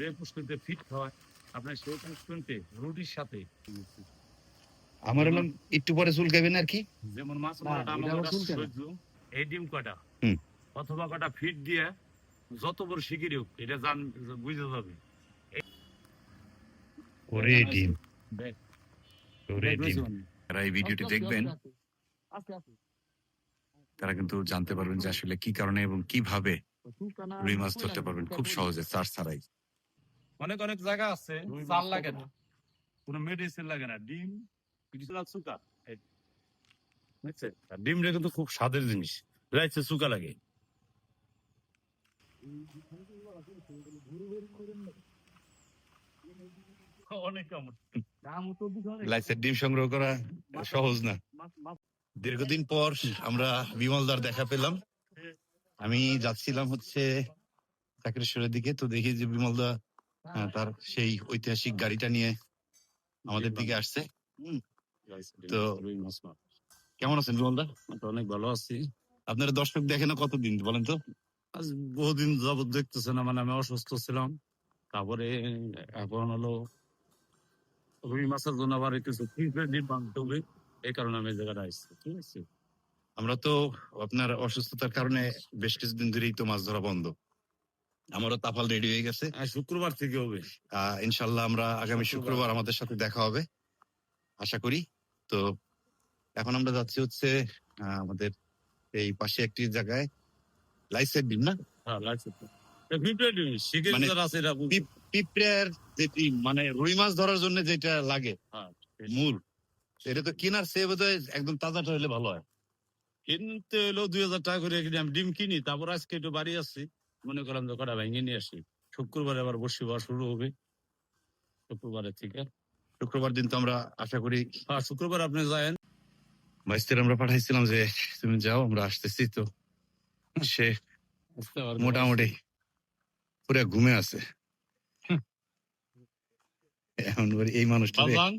যে ফিট খাওয়ায় আপনার সেই রুটির সাথে। আমার হলাম একটু পরে চুলকাবেন আর কি? যেমন মাছ মারাটা আমার। সহ্য এই ডিম কটা অথবা কটা ফিট দিয়ে যত বড় হোক এটা জান বুঝে যাবে। ওরে ডিম। ওরে বুঝতে ডিম? যারা এই ভিডিওটি দেখবেন। তারা কিন্তু জানতে পারবেন যে আসলে কি কারণে এবং কীভাবে রুই মাছ ধরতে পারবেন। খুব সহজে চার্জ ছাড়াই। অনেক অনেক জায়গা আছে চাল লাগে না? কোনো মেডিসিন লাগে না। ডিম কিছুটা। বুঝছেন? ডিমটা কিন্তু খুব স্বাদের জিনিস। রাইছে চুকা লাগে। লাইসের ডিম সংগ্রহ করা সহজ না। দীর্ঘদিন পর আমরা বিমলদার দেখা পেলাম। আমি যাচ্ছিলাম হচ্ছে চাকরেশ্বরের দিকে। তো দেখি যে বিমলদা তার সেই ঐতিহাসিক গাড়িটা নিয়ে আমাদের দিকে আসছে। তো- কেমন আছেন বিমলদা অনেক ভালো আছি। আপনার দর্শক দেখে না কতদিন বলেন তো। আজ বহুদিন যাবত দেখতেছে না মানে আমি অসুস্থ ছিলাম। তারপরে এখন হলো রুই মাছের জন্য আবার ডিম হবে এই কারণে আমি এই জায়গাটা আসছি ঠিক আছে? আমরা তো আপনার অসুস্থতার কারণে বেশ কিছুদিন ধরেই তো মাছ ধরা বন্ধ। আমারও তাফাল রেডি হয়ে গেছে। শুক্রবার থেকে হবে। ইনশাল্লাহ আমরা আগামী শুক্রবার। আমাদের সাথে দেখা হবে আশা করি। তো এখন আমরা যাচ্ছি হচ্ছে আমাদের এই পাশে একটি জায়গায় লাইসের ডিম না? হ্যাঁ মানে পিঁপড়ের যেটি মানে রুই মাছ ধরার জন্য যেটা লাগে হ্যাঁ, মূল। এটা তো কেনার সে বোধহয় একদম তাজাটা হলে ভালো হয়। কিনতে হলো দুই হাজার টাকা করে আমি ডিম কিনি তারপর আজকে একটু বাড়ি আসছি। মনে করলাম যে কটা ভেঙে নিয়ে আসি। শুক্রবারে আবার বসি বার শুরু হবে। শুক্রবারের থেকে শুক্রবার দিন তো আমরা আশা করি হ্যাঁ শুক্রবার আপনি যায়েন। ভাইস্তের আমরা পাঠাইছিলাম যে তুমি যাও আমরা আসতেছি তো। সে মোটামুটি পুরো ঘুমে আছে। এখন এই মানুষটা বাজান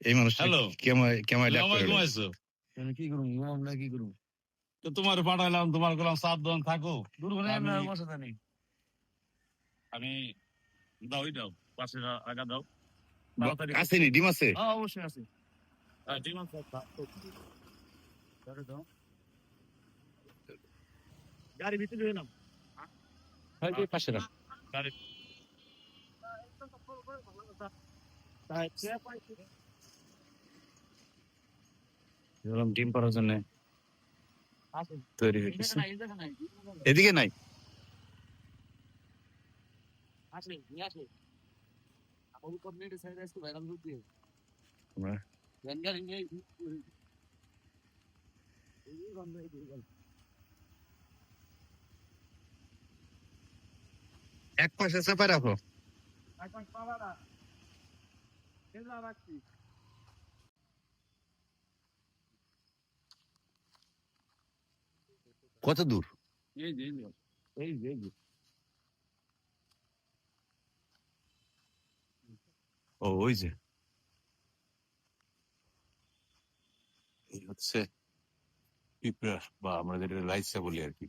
এই মানুষটা. কেমন কেমন কি করুম? আমরা কি করুম? তো তোমার পাঠাইলাম তোমার করলাম সাত জন থাকো দুর্ঘটনা আমি- দাও দাও পাশে আগা দাও। আছে নি? ডিম আছে? হ্যাঁ অবশ্যই আছে। ডিম আছে, দাও। গাড়ি ভিতরে হয়ে নাও। পাশে রাখ। গাড়ি বললাম ডিম পাড়ার জন্য। তৈরি হয়ে গেছে। এদিকে নাই? আসে। আমার উপর নেটে সাইডে আসতে ভাইরাল করে দিয়ে। আমরা- ভ্যান গাড়ি নিয়ে এই- এই গন্ধ, এই গন্ধ। এক পাশে চাপাই রাখো এখন পাবা না। এই যা রাখছি। কত দূর? এই যে, এই। ও ওই যে। এই হচ্ছে পিঁপড়া বা আমরা যেটা লাইসা বলি আর কি।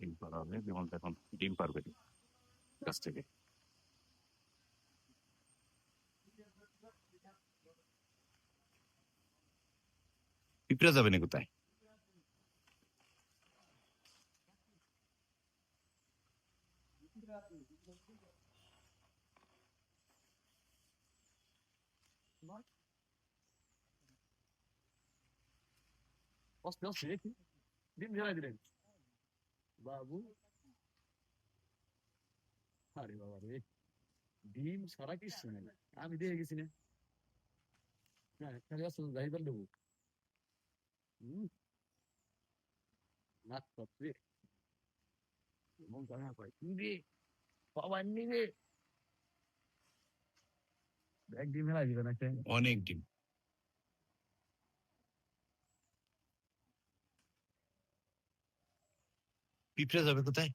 ডিম পাড়া হবে যেমন এখন ডিম পারবে কাছ থেকে। পিঁপড়া যাবে না কোথায়? অস্তে অস্তে দেখি। ডিম জ্বালাই দিলেন। বাবু আরে বাবা রে ডিম সারা কিছু নেই আমি দিয়ে গেছি না হ্যাঁ খালি আসল যাইবার দেবো নাক পাত্রে মন কানা পাই তুই রে পাওয়ার নিবে এক ডিম হেলাই দিবেন একটা অনেক ডিম পিঁপড়া যাবে কোথায়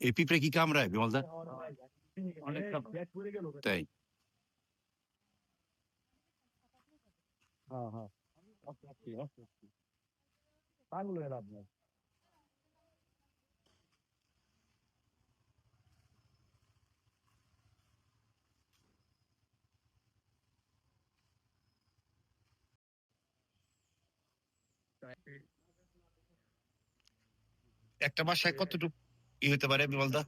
এই পিঁপড়ে কি কামড়ায় বিমলদা তাই হ্যাঁ হ্যাঁ পাগল হয়ে লাভ একটা বাসায় কতটুকু ই হতে পারে বিমলদা?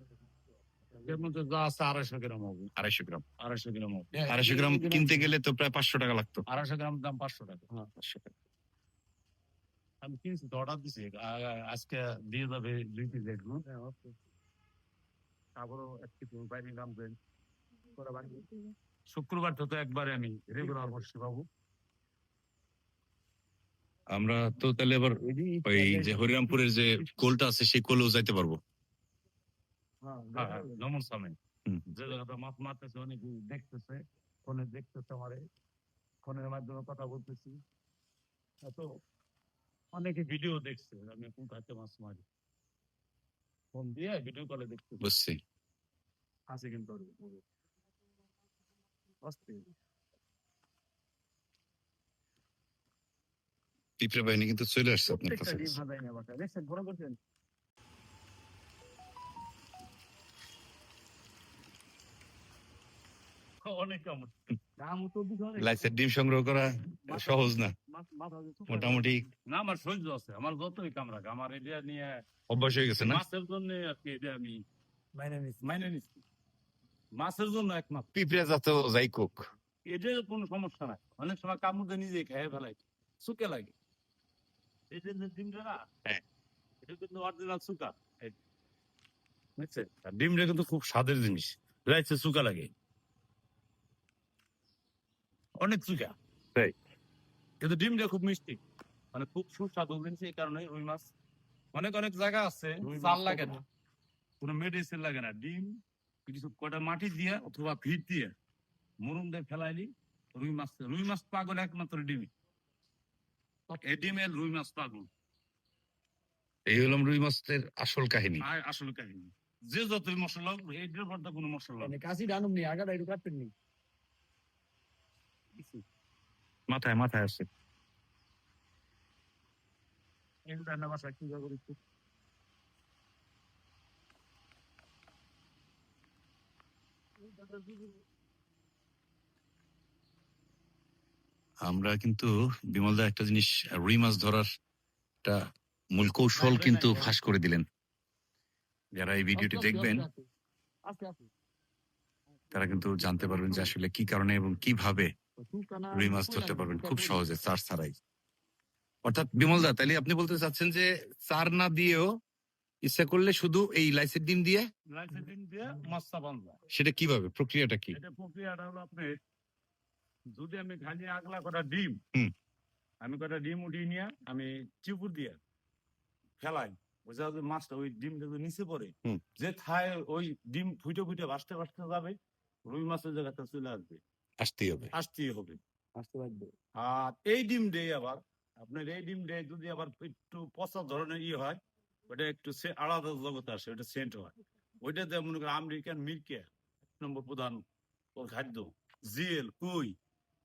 এর মধ্যে যা আছে আড়াইশো গ্রাম হবে। আড়াইশো গ্রাম। আড়াইশো গ্রাম হবে। আড়াইশো গ্রাম কিনতে গেলে তো প্রায় পাঁচশো টাকা লাগতো। আড়াইশো গ্রাম দাম পাঁচশো টাকা। পাঁচশো টাকা। আমি কিনছি তো অর্ডার দিছি। আজকে দিয়ে যাবে দুই কেজি এগুলো তারপরও এক কিছু বাইরে দেন। শুক্রবার তো তো একবারে আমি রেগুলার বসছি বাবু। আমরা তো তাহলে এবার ওই যে হরিরামপুরের যে কোলটা আছে সেই কোলেও যাইতে পারব। হ্যাঁ হ্যাঁ নমন সামনে হুম। যে জায়গাটা মাছ মারতেছে অনেক দেখতেছে ফোনে দেখতেছে আমারে ফোনের মাধ্যমে কথা বলতেছি। তো অনেকে ভিডিও দেখছে আমি কাছে মাছ মারি। ফোন দিয়ে ভিডিও কলে দেখতে বুঝছি। আছে কিন্তু। পিঁপড়ে বাহিনী কিন্তু চলে আসছে আপনার কাছে। অনেক ডিম সংগ্রহ করা সহজ না। মোটামুটি না আমার সহ্য আছে। আমার যতই আমার এটা নিয়ে অভ্যাস হয়ে গেছে না? মাছের জন্য আর কি এটা আমি মাইনে নিচ্ছি মাছের জন্য একমাত্র। পিঁপড়ে যাত যাই কোক। এটা কোনো সমস্যা নাই। অনেক সময় কামড়ে নিজে খেয়ে ফেলাই। সুকে লাগে। এটা যে ডিমটা না হ্যাঁ। এটা কিন্তু অরিজিনাল সুকা এই, ডিমটা কিন্তু খুব স্বাদের জিনিস। রাইছে সুকা লাগে। অনেক সুকা কিন্তু ডিমটা খুব মিষ্টি। মানে খুব সুস্বাদু জিনিস এই কারণে রুই মাছ। অনেক অনেক জায়গা আছে চাল লাগে না। কোনো মেডিসিন লাগে না। ডিম কিছু কটা মাটি দিয়ে অথবা ভিট দিয়ে মরুম দিয়ে ফেলাইলি রুই মাছ রুই মাছ পাগল একমাত্র ডিমই। এই ডিমের রুই মাছ পাগল। এই হলাম রুই মাছের আসল কাহিনী। আসল কাহিনী। যে যতই মশলা এই ডিমের পর্দা কোনো মশলা নেই। কাশি ডানুম নি আগাটা একটু কাটতেন নি। মাথায় মাথায় একটু আমরা কিন্তু বিমলদা একটা জিনিস রুই মাছ ধরার একটা মূল কৌশল কিন্তু ফাঁস করে দিলেন। যারা এই ভিডিওটি দেখবেন তারা কিন্তু জানতে পারবেন যে আসলে কি কারণে এবং কীভাবে রুই মাছ ধরতে পারবেন খুব সহজে চার ছাড়াই। অর্থাৎ বিমলদা তাহলে আপনি বলতে চাচ্ছেন যে চার না দিয়েও ইচ্ছা করলে শুধু এই লাইসের ডিম দিয়ে? রাইসের ডিম দিয়ে মাছ চাপান যায় সেটা কীভাবে? প্রক্রিয়াটা কি? এটা প্রক্রিয়াটা হলো আপনি যদি আমি খালি আগলা কটা ডিম হুম। আমি কটা ডিম উঠিয়ে নিয়ে আমি চিপুর দিয়ে ফেলাই বুঝা যে মাছটা ওই ডিমটা যদি নিচে পড়ে। যে খায় ওই ডিম ফুটে ফুটে ভাসতে ভাসতে যাবে রুই মাছের জায়গাটা চলে আসবে। আসতেই হবে। আসতেই হবে। আস্তে আর এই ডিম দিয়ে আবার আপনার এই ডিম দিয়ে যদি আবার একটু পচা ধরনের ইয়ে হয় ওটা একটু আলাদা জগতে আসে ওটা সেন্ট হয়। মনে করেন আমেরিকান মিল্কে এক নম্বর প্রধান ওর খাদ্য জিএল কই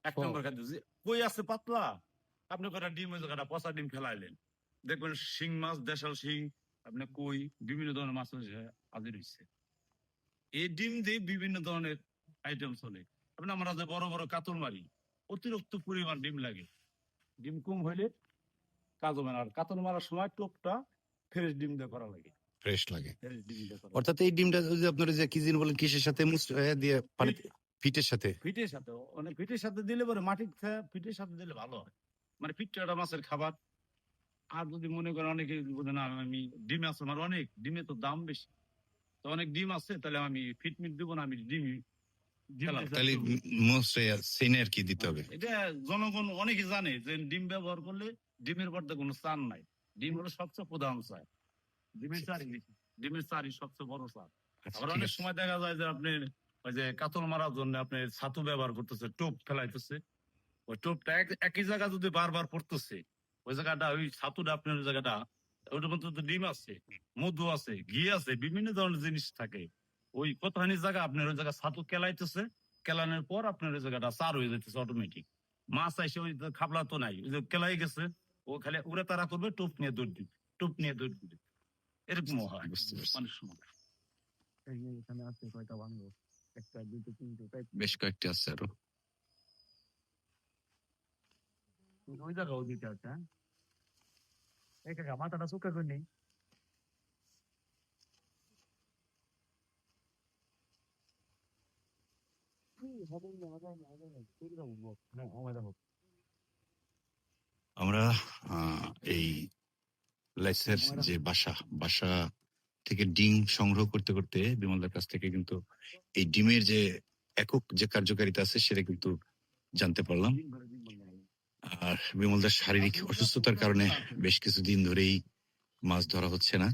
এক নম্বর খাদ্য কই আছে পাতলা। আপনি কটা ডিম ওই জায়গাটা পচা ডিম ফেলাইলেন। দেখবেন শিং মাছ দেশাল শিং আপনি কই বিভিন্ন ধরনের মাছ হয়েছে হাজির হয়েছে এই ডিম দিয়ে বিভিন্ন ধরনের আইটেম চলে আমরা যে বড় বড় কাতল মারি অতিরিক্ত পরিমাণ ডিম লাগে। ডিম কম হইলে কাজ হবে না। আর কাতল মারার সময় টোপটা ফ্রেশ ডিম দিয়ে করা লাগে। ফ্রেশ লাগে। অর্থাৎ এই ডিমটা যদি আপনারা যে কি জিনিস বলেন কিসের সাথে দিয়ে পানি ফিটের সাথে? ফিটের সাথে মানে ফিটের সাথে দিলে পরে মাটির ফিটের সাথে দিলে ভালো হয়। মানে ফিটটা মাছের খাবার। আর যদি মনে করেন অনেকে বলে না আমি ডিম আছে আমার অনেক ডিমে তো দাম বেশি। তো অনেক ডিম আছে তাহলে আমি ফিট মিট দিব না আমি ডিম তাহলে আর কি দিতে হবে। এটা জনগণ অনেকে জানে যে ডিম ব্যবহার করলে ডিমের কোনো চান নাই। ডিম হলো সবচেয়ে প্রধান চার ডিমের চারই ডিমের চারই সবচেয়ে বড় চার আচ্ছা, আবার অনেক সময় দেখা যায় যে আপনি ওই যে কাতল মারার জন্য আপনি ছাতু ব্যবহার করতেছে টোপ ফেলাইতেছে। ওই টোপটা একই জায়গা যদি বারবার পড়তেছে ওই জায়গাটা ওই ছাতুটা আপনার জায়গাটা ওটার মধ্যে ডিম আছে মধু আছে ঘি আছে বিভিন্ন ধরনের জিনিস থাকে। ওই কতখানি জায়গা আপনার ওই জায়গা ছাতু কেলাইতেছে কেলানোর পর আপনার ওই জায়গাটা চার হয়ে যেতেছে অটোমেটিক মাছ এসে ওই খাবলা তো নাই ওই যে কেলাই গেছে ও খালি উড়ে তারা করবে টোপ নিয়ে দৌড় দিবে টোপ নিয়ে দৌড় দিবে। এরকম হয়। অনেক সময়। এখানে আছে কয়টা বাংলো একটা দুটো তিনটে চারটে। বেশ কয়েকটি আছে আরও। ওই জায়গা ওই দিকে আছে হ্যাঁ? এই কাকা মাথাটা চুকা করে নেই আমরা এই লাইসের যে বাসা বাসা থেকে ডিম সংগ্রহ করতে করতে বিমলদার কাছ থেকে কিন্তু এই ডিমের যে একক যে কার্যকারিতা আছে সেটা কিন্তু জানতে পারলাম। আর বিমলদার শারীরিক অসুস্থতার কারণে বেশ কিছুদিন ধরেই মাছ ধরা হচ্ছে না।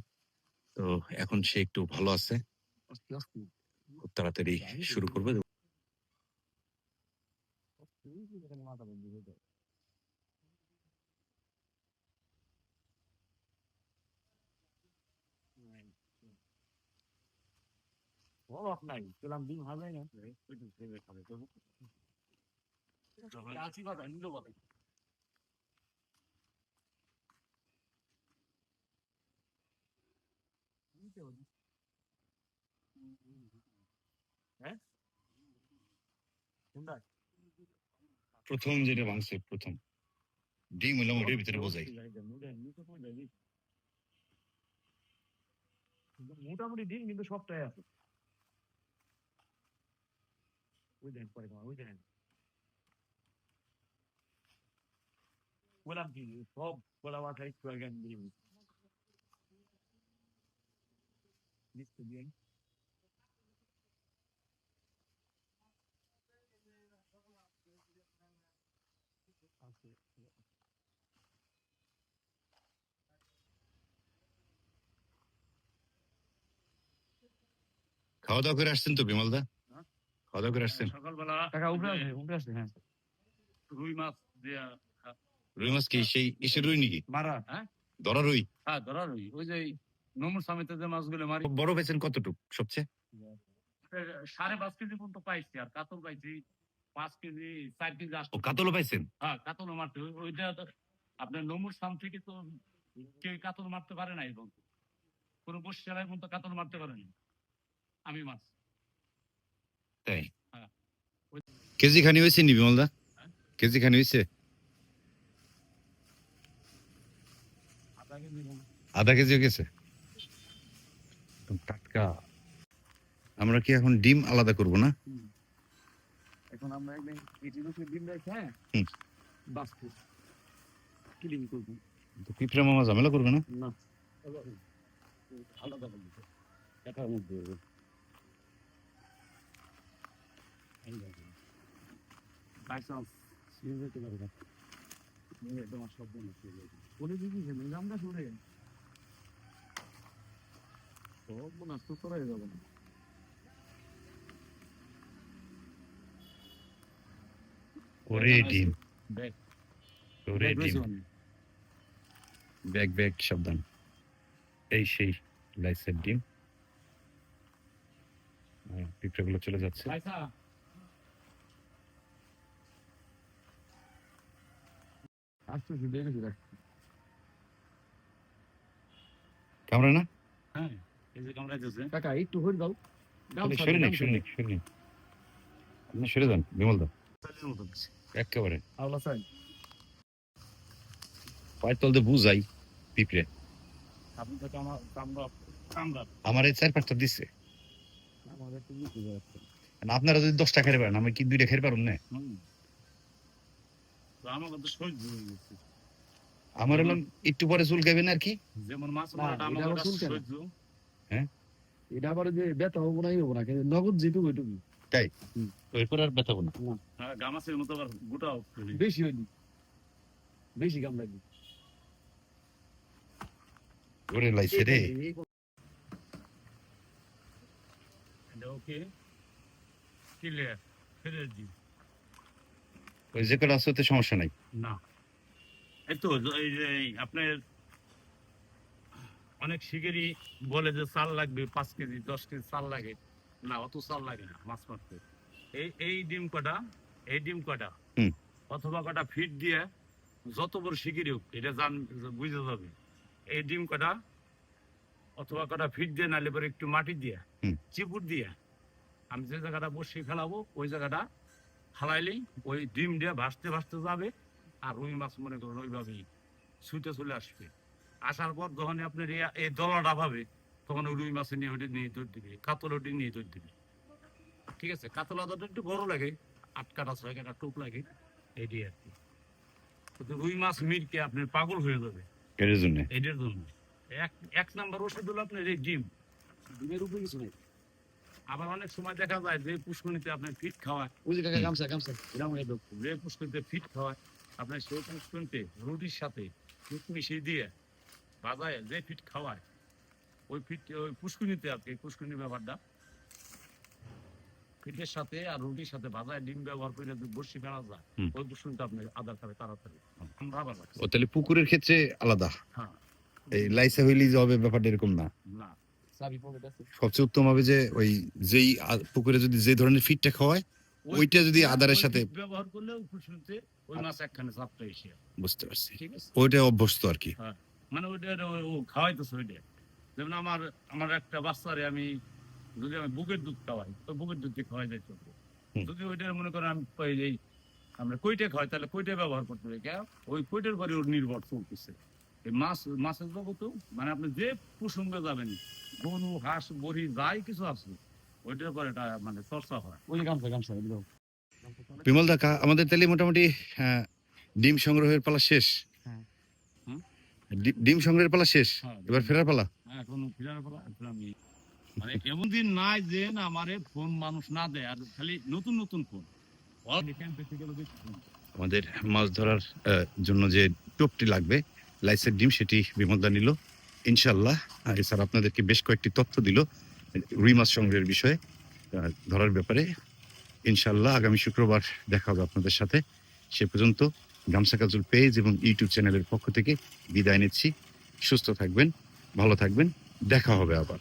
তো এখন সে একটু ভালো আছে। খুব তাড়াতাড়ি শুরু করবে। মাথা বন্ধ হয়ে যায় বরফ নাই পেলাম ডিম হবে না আশি কথা নিল বলে হ্যাঁ কোনটা প্রথম যেটা ভাঙছে, প্রথম। ডিম হলাম ওটার ভিতরে বোঝাই। মোটামুটি দিন কিন্তু সবটাই আছে। ওই দেন পরে ওই দেন বললাম কি সব বলা মাথা একটু আগে দিয়ে দিই। লিস্টে দিয়ে নি। আছে। খাওয়া দাওয়া করে আসছেন তো বিমলদা হ্যাঁ? খাওয়া দাওয়া করে আসছেন? সকালবেলা কাকা উপরে ওই উপরে আছে হ্যাঁ। রুই মাছ দিয়া রুই মাছ কি সেই ইসের রুই নাকি? মারা। হ্যাঁ? ধরা রুই? হ্যাঁ ধরা রুই। ওই যে নমুর সামিতে যে মাছগুলো মারি বড় পেয়েছেন কতটুক সবচেয়ে? সাড়ে পাঁচ কেজি পর্যন্ত পাইছি আর কাতল পাইছি পাঁচ কেজি চার কেজি আসতো। কাতলও পাইছেন? হ্যাঁ কাতল মারতে ওইটা আপনার নমুর সাম থেকে তো কেউ কাতল মারতে পারে না এবং কোন পর্যন্ত কাতল মারতে পারে না। আমি মাছ। তাই? হ্যাঁ। কেজি খানি হয়েছে নি বিমলদা? হ্যাঁ? কেজি খানি হয়েছে আধা কেজি আধা কেজি গেছে? টাটকা। আমরা কি এখন ডিম আলাদা করব না? এখন আমরা একদিন এটি রুটি ডিম রেখে হ্যাঁ। বাস্ত ক্লিন করব তো পিঁপড়া মামা ঝামেলা করবে না না আলাদা মধ্যে দেবো। এই দেখো। By chance, ছিঁড়ে যেতে পারে না। নিয়ে তোমার সব বন্ধ। বলে দিবি যে নিজামটা শুনে সব মনে হয় সুতরাং হয়ে যাবে না ওরে ডিম ওরে ডিম ব্যাগ ব্যাগ সাবধান এই সেই লাইসের ডিম হ্যাঁ, পিঁপড়াগুলো চলে যাচ্ছে। কামড়ে না? হ্যাঁ এই যে কামড়াইতেছে কাকা একটু হয়ে দাও। সরে নিক সরে নিক আপনি সরে যান বিমল দা। একেবারে। আওলা চাই। পায়ের তল দিয়ে বুঝাই পিঁপড়ে। আপনি তো কামড়া কামড়া কামড়া। আমার এই চার পাঁচটা দিচ্ছে আমাদের তো বুঝতে যাচ্ছে আর আপনারা যদি দশটা খেতে পারেন আমি কি দুইটা খেতে পারুন না? হয়ে আমার হলো একটু পরে চুল খাবেন আর কি? যেমন মাছ না, মারাটা এটা আমার আবার না। যে ব্যথা হব না হব না নগদ যেটুকু ওইটুকু। এরপর আর ব্যথা না। হ্যাঁ গামাছের মতো আবার গোটাও বেশি হয়নি। বেশি কাম লাগবে। ওরে লাইছে রে। ওকে ক্লিয়ার ফেলে দি ওই যে কটা আছে ওতে সমস্যা নাই। না। এই তো এই যে আপনার অনেক শিগগিরই বলে যে চাল লাগবে পাঁচ কেজি দশ কেজি চাল লাগে। না অত চাল লাগে না মাছ মারতে। এই এই ডিম কটা এই ডিম কটা অথবা কটা ফিট দিয়ে যত বড় শিগগিরি হোক এটা জান বুঝে যাবে এই ডিম কটা অথবা কটা ফিট দিয়ে নালে পরে একটু মাটি দিয়ে চিপুর দিয়ে আমি যে জায়গাটা বসে ফেলাবো ওই জায়গাটা ফালাইলেই ওই ডিম দিয়ে ভাসতে ভাসতে যাবে আর রুই মাছ মনে করুন ওইভাবেই ছুটে চলে আসবে। আসার পর যখন আপনার এই- দলাটা পাবে তখন ওই রুই মাছে নিয়ে ওটি নিয়ে ধর দিবে কাতল ওটি নিয়ে ধর দিবে ঠিক আছে? কাতল আদাটা একটু বড় লাগে আট কাটা ছয় কাটা টোপ লাগে এটি আর কি। রুই মাছ মিটকে আপনার পাগল হয়ে যাবে। এর জন্য? এটার জন্য। এক এক নাম্বার ওষুধ হলো আপনার এই ডিম। ডিমের উপরে কিছু নেই। আবার অনেক সময় দেখা যায় যে পুষ্কনিতে আপনার ফিট খাওয়ায়। ওই যে কাকা গামছা গামছা। লোক যে ফিট খাওয়ায় আপনার সেই রুটির সাথে দুধ মিশিয়ে দিয়ে বাজায় যে ফিট খাওয়ায় ওই ফিট ওই পুষ্কনিতে আর কি পুষ্কনির ব্যাপারটা ফিটের সাথে আর রুটির সাথে বাজায় ডিম ব্যবহার করে যদি বসি ফেলা যায়। ওই পুষ্কনিতে আপনি আদার খাবে তাড়াতাড়ি। ও তাহলে পুকুরের ক্ষেত্রে আলাদা? হ্যাঁ। এই লাইসা হইলি যে হবে ব্যাপারটা এরকম না? সবচেয়ে উত্তম হবে যে ওই যেই পুকুরে যদি যে ধরনের ফিটটা খাওয়ায় ওইটা যদি আদারের সাথে ব্যবহার করলে পুষ্কনিতে ওই মাছ একখানে চাপটা এসে বুঝতে পারছি। ঠিক আছে? ওইটা অভ্যস্ত আর কি। মানে ওইটা ও- ও খাওয়াইতেছে ওইটা। যেমন আমার আমার একটা বাচ্চারে আমি যদি আমি বুকের দুধ খাওয়াই তো বুকের দুধ দিয়ে খাওয়াই যাই চলবে যদি ওইটা মনে করেন আমি পাই এই আমরা কইটা খাওয়াই তাহলে কইটা ব্যবহার করতে হবে। কেন? ওই কইটার পরে ওর নির্ভর চলতেছে। এই মাছ মাছের জগত মানে আপনি যে প্রসঙ্গে যাবেন গরু হাঁস বড়ি যাই কিছু আছে ওইটার পরে এটা মানে চর্চা হয়। ওই গামছা গামছা বিমল দা আমাদের তাহলে মোটামুটি ডিম সংগ্রহের পালা শেষ। হ্যাঁ। হুম? ডিম সংগ্রহের পালা শেষ। হ্যাঁ, এবার ফেরার পালা? এখন ফিরার আমি মানে এমন দিন নাই যে আমারে ফোন মানুষ না দেয়, আর খালি নতুন নতুন ফোন। আমাদের মাছ ধরার জন্য যে টোপটি লাগবে, লাইসের ডিম সেটি বিমলদা নিল। ইনশাল্লাহ আর আপনাদেরকে বেশ কয়েকটি তথ্য দিল, রুই মাছ সংগ্রহের বিষয়ে ধরার ব্যাপারে। ইনশাল্লাহ আগামী শুক্রবার দেখা হবে আপনাদের সাথে। সে পর্যন্ত গামসা কাজুল পেজ এবং ইউটিউব চ্যানেলের পক্ষ থেকে বিদায় নিচ্ছি। সুস্থ থাকবেন, ভালো থাকবেন, দেখা হবে আবার।